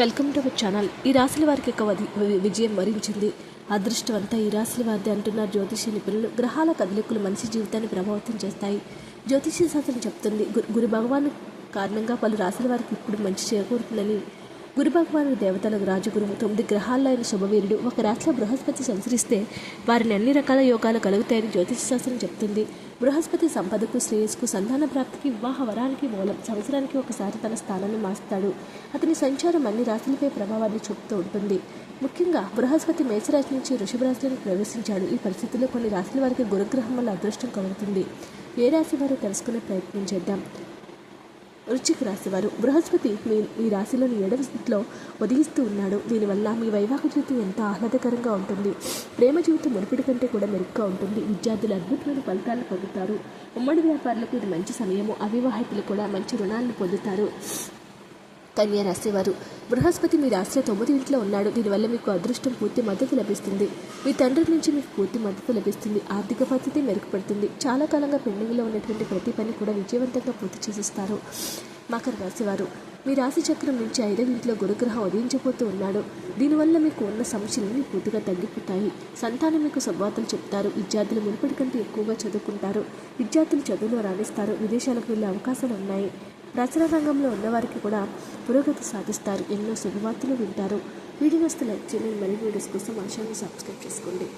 Welcome to our channel. ఈ రాశుల వారికి ఒక విజయం వరించింది. అదృష్టం అంతా ఈ రాశుల వారిది అంటున్నారు జ్యోతిష నిపుణులు గ్రహాల కదలికలు మనిషి జీవితాన్ని ప్రభావితం చేస్తాయి. జ్యోతిష శాస్త్రం చెప్తుంది గురు గురు భగవాన్ కారణంగా పలు రాశుల వారికి ఇప్పుడు మంచి చేకూరుతుందని. గురు భగవానుడు దేవతలకు రాజగురువు తొమ్మిది గ్రహాల్లో అయిన శుభవీరుడు ఒక రాత్రిలో బృహస్పతి సంచరిస్తే వారిని అన్ని రకాల యోగాలు కలుగుతాయని జ్యోతిష శాస్త్రం చెప్తుంది. బృహస్పతి సంపదకు శ్రేయస్కు సంతాన ప్రాప్తికి వివాహ వరానికి మూలం. సంవత్సరానికి ఒకసారి తన స్థానాన్ని మారుస్తాడు. అతని సంచారం అన్ని రాశులపై ప్రభావాన్ని చూపుతూ ఉంటుంది. ముఖ్యంగా బృహస్పతి మేషరాశి నుంచి వృషభ ప్రవేశించాడు. ఈ పరిస్థితుల్లో కొన్ని రాశుల వారికి గురుగ్రహం వల్ల అదృష్టం కలుగుతుంది. ఏ రాశి వారు తెలుసుకునే ప్రయత్నం చేద్దాం. వృశ్చిక రాశి వారు బృహస్పతి మీ మీ రాశిలోని ఏడవ స్థితిలో ఉదయిస్తూ ఉన్నాడు. దీనివల్ల మీ వైవాహిక జీవితం ఎంత ఆహ్లాదకరంగా ఉంటుంది? ప్రేమ జీవితం మునిపిడి కంటే కూడా మెరుగ్గా ఉంటుంది. విద్యార్థులు అద్భుతమైన ఫలితాలను పొందుతారు. ఉమ్మడి వ్యాపారులకు ఇది మంచి సమయము. అవివాహితులు కూడా మంచి రుణాలను పొందుతారు. కన్యా రాశివారు బృహస్పతి మీ రాశిలో తొమ్మిది ఇంట్లో ఉన్నాడు. దీనివల్ల మీకు అదృష్టం పూర్తి మద్దతు లభిస్తుంది. మీ తండ్రి నుంచి మీకు పూర్తి మద్దతు లభిస్తుంది. ఆర్థిక పద్ధతి మెరుగుపడుతుంది. చాలా కాలంగా పెండింగ్లో ఉన్నటువంటి ప్రతి పని కూడా విజయవంతంగా పూర్తి చేసిస్తారు. మకర రాశివారు మీ రాశి చక్రం నుంచి ఐదవ ఇంట్లో గురుగ్రహం ఉదయించబోతూ ఉన్నాడు. దీనివల్ల మీకు ఉన్న సమస్యలన్నీ పూర్తిగా తగ్గిపోతాయి. సంతానం మీకు శుభవార్తలు చెప్తారు. విద్యార్థులు మునుపటి కంటే ఎక్కువగా చదువుకుంటారు. విద్యార్థులు చదువులో రాణిస్తారు. విదేశాలకు వెళ్ళే అవకాశాలు ఉన్నాయి. రచన రంగంలో ఉన్నవారికి కూడా పురోగతి సాధిస్తారు. ఎన్నో శుభవార్తలు వింటారు. వీడియో లైక్ చేయండి. మరిన్ని వీడియోస్ కోసం మా ఛానల్ సబ్స్క్రైబ్ చేసుకోండి.